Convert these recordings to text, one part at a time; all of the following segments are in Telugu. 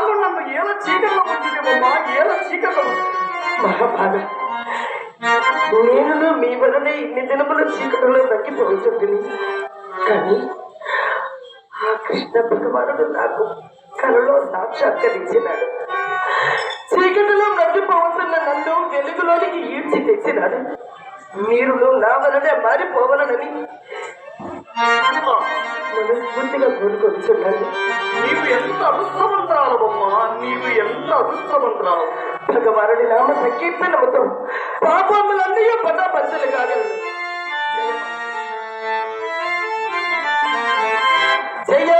ఇన్నాళ్ళు నన్ను ఏల చీకట్లో వచ్చిందేమమ్మా ఏల చీకట్లో మహాబాధ నేను మీ వలనే ఇన్ని దినముల చీకటిలో తగ్గిపోతుంటుంది కానీ ఆ కృష్ణ భగవానుడు నాకు కలలో సాక్షాత్కరించినాడు. చీకటిలో నగ్గిపోతున్న నన్ను వెలుగులోనికి ఈడ్చి తెచ్చినాడు. మీరు నా వలనే మారిపోవలనని. మనస్ఫూర్తిగా కోరుకొచ్చున్నాను నీవు ఎంత అదృష్టవంతరాలమ్మా నీవు ఎంత అదృష్టవంతరాలు. భగవానుడి నామ సంకీర్తనముతో పాపములన్నీ పటాపంచలు కాగలరు జయ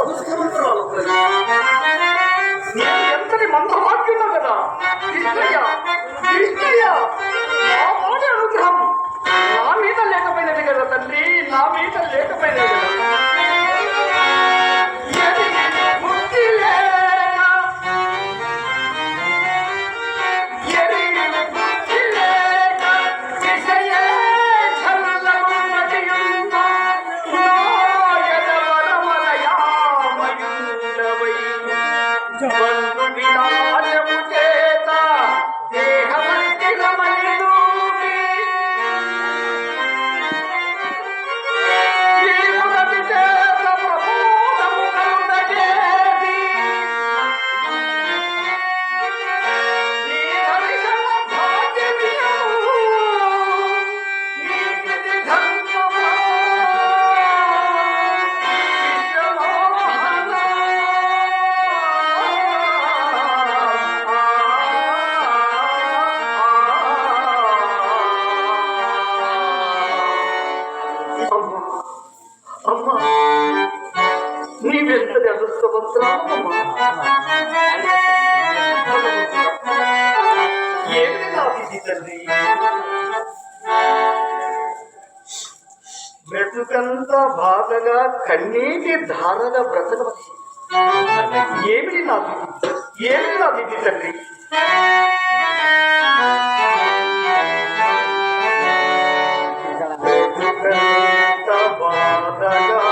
నీవు ఎంత అదృష్టవంతురాలు ఎంతటి కదా కృష్ణయ్య కృష్ణయ్య అనుగ్రహం. నా మీద లేకపోయినది కదా తండ్రి నా మీద లేకపోయినది కదా. బాధగా కన్నీటి ధారణ బ్రతకవలసి ఏమిటి నాది ఏమి నాది ఇది తల్లి ఎంత బాధగా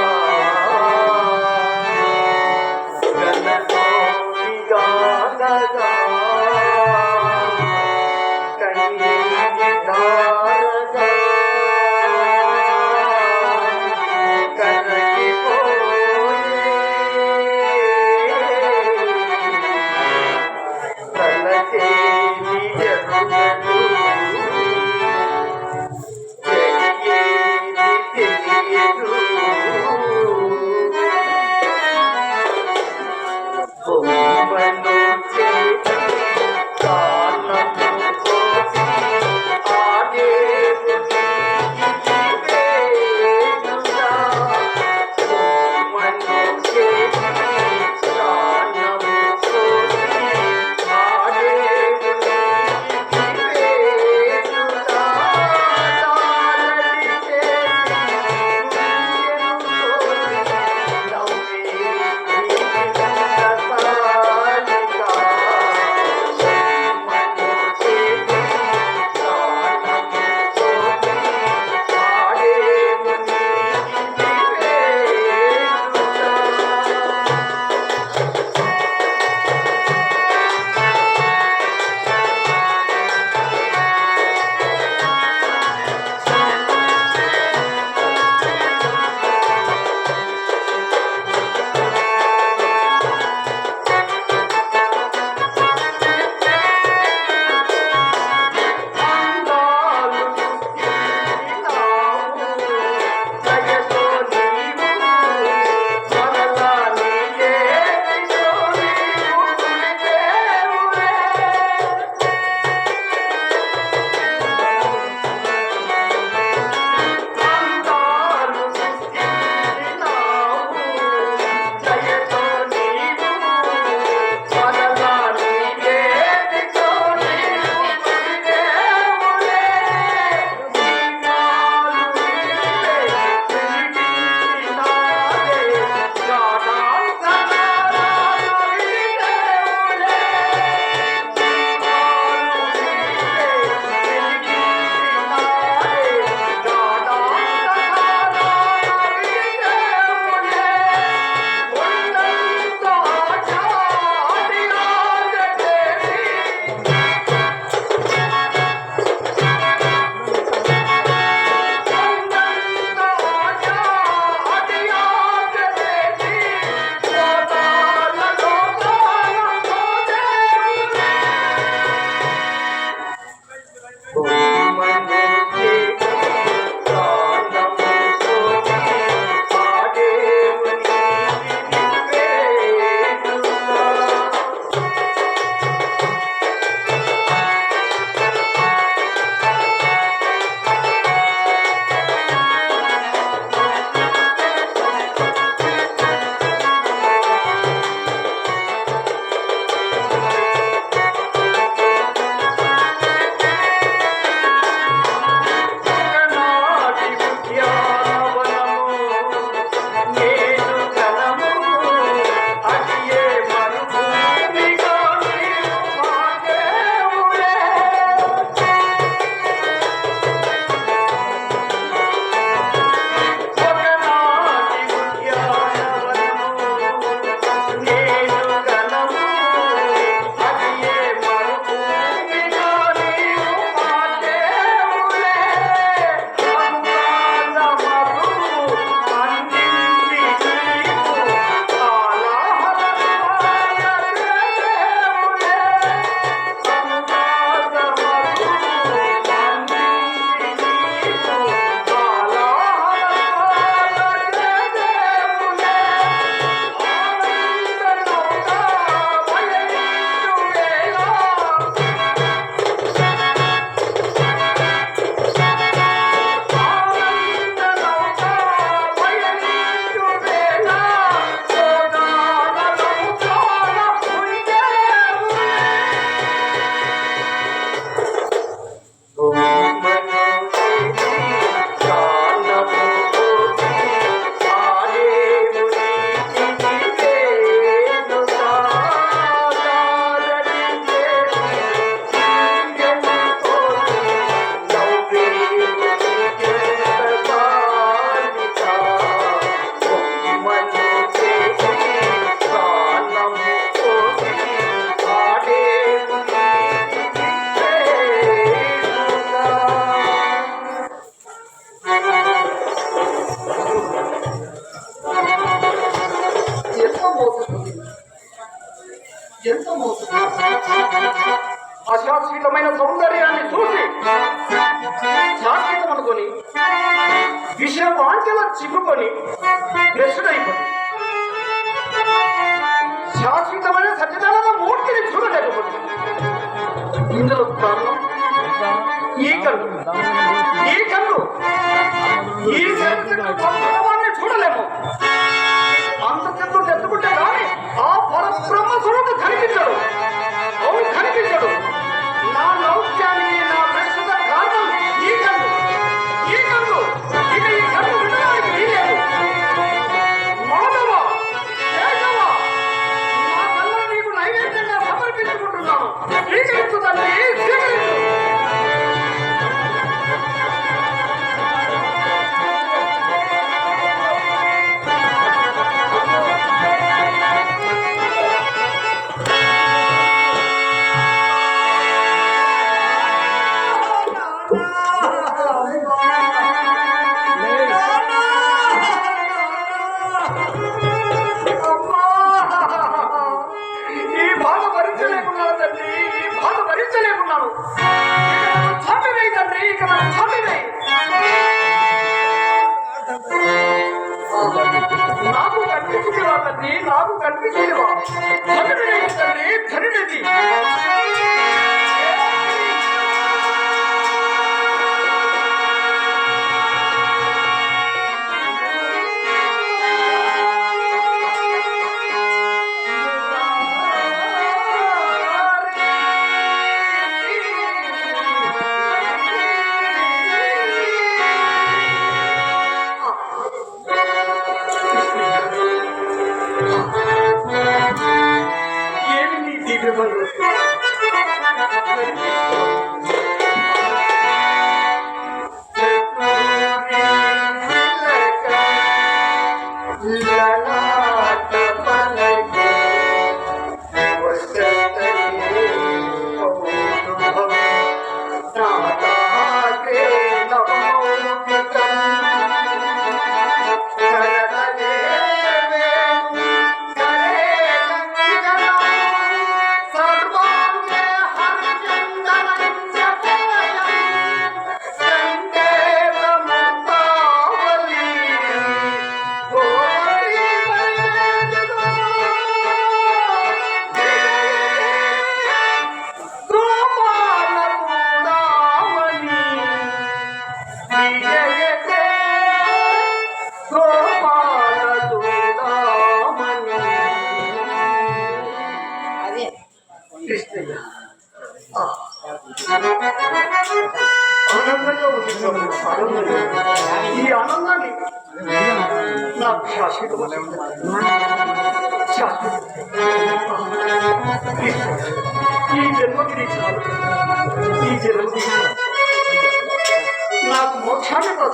సౌందర్యాన్ని చూసి శాశ్వతం అనుకొని విషయ వాంఛల చిక్కుకొని భ్రష్టుడైపోయి శాశ్వతమైన సత్యనారాయణ మూర్తిని చూడలేకపోతుంది ఇందులో కారణం ఈ కళ్ళు ఈ కళ్ళు ఈ శరీరం భగవాన్ని చూడలేము. అంత చెట్టు తెచ్చుకుంటే కానీ ఆ పరబ్రహ్మ స్వరూపు కనిపించడు ధనుడిని తండ్రి ధనుడిది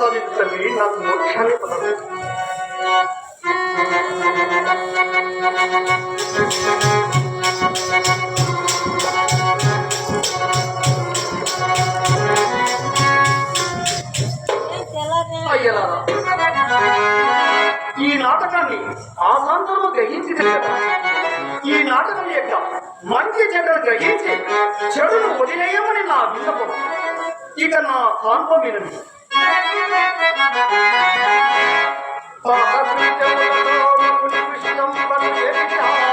మోక్షాన్ని ప్రసాదించండి నాకు మోక్షాన్ని పదవి. ఈ నాటకాన్ని ఆశాంతరము గ్రహించింది కదా. ఈ నాటకం యొక్క మంచి చెడ్డను గ్రహించి చెడును వదిలేయమని నా విన్నపం. ఇక నా సాంతం వినండి. విషయం